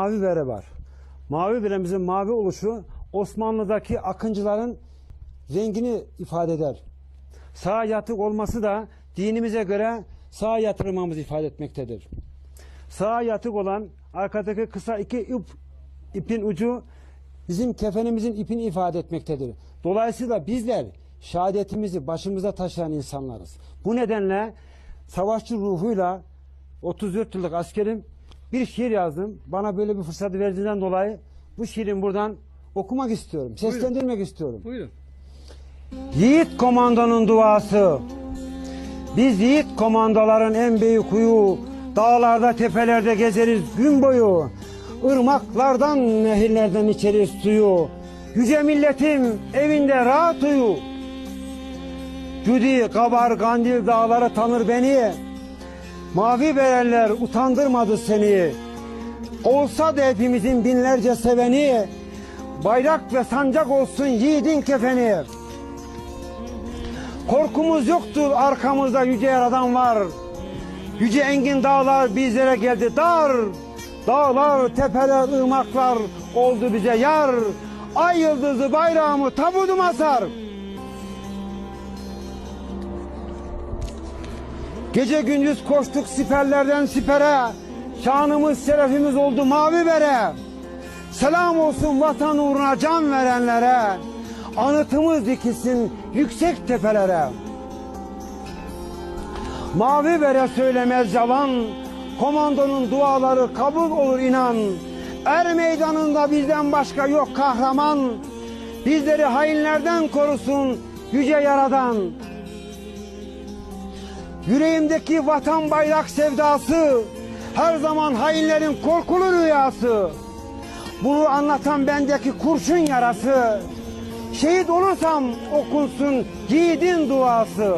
Mavi bere var. Mavi beremizin mavi oluşu Osmanlı'daki akıncıların rengini ifade eder. Sağa yatık olması da dinimize göre sağa yatırmamızı ifade etmektedir. Sağa yatık olan arkadaki kısa iki ip, ipin ucu bizim kefenimizin ipini ifade etmektedir. Dolayısıyla bizler şehadetimizi başımıza taşıyan insanlarız. Bu nedenle savaşçı ruhuyla 34 yıllık askerim bir şiir yazdım. Bana böyle bir fırsatı verdiğinden dolayı bu şiirin buradan okumak istiyorum. Seslendirmek istiyorum. Buyurun. Yiğit komandanın duası. Biz yiğit komandoların en büyük huyu. Dağlarda tepelerde gezeriz gün boyu. Irmaklardan nehirlerden içeriz suyu. Yüce milletim evinde rahat uyu. Cudi, Kabar, Kandil dağları tanır beni. Mavi berenler utandırmadı seni. Olsa da hepimizin binlerce seveni. Bayrak ve sancak olsun yiğidin kefeni. Korkumuz yoktur arkamızda yüce yaradan var. Yüce engin dağlar bizlere geldi dar. Dağlar, tepeler, ırmaklar oldu bize yar. Ay yıldızı bayrağımı tabuduma sar. Gece gündüz koştuk siperlerden sipere. Şanımız şerefimiz oldu mavi bere. Selam olsun vatan uğruna can verenlere. Anıtımız dikilsin yüksek tepelere. Mavi bere söylemez yalan. Komandonun duaları kabul olur inan. Er meydanında bizden başka yok kahraman. Bizleri hainlerden korusun yüce yaradan. Yüreğimdeki vatan bayrak sevdası her zaman hainlerin korkulu rüyası. Bunu anlatan bendeki kurşun yarası. Şehit olursam okunsun yiğidin duası.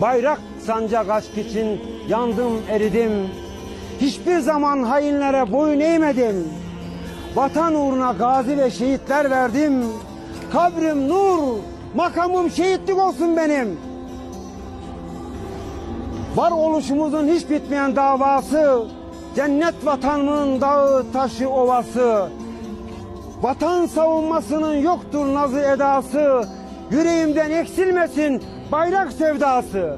Bayrak sancak aşk için yandım eridim. Hiçbir zaman hainlere boyun eğmedim. Vatan uğruna gazi ve şehitler verdim. Kabrim nur, makamım şehitlik olsun benim. Var oluşumuzun hiç bitmeyen davası, cennet vatanımın dağı taşı ovası. Vatan savunmasının yoktur nazı edası, yüreğimden eksilmesin bayrak sevdası.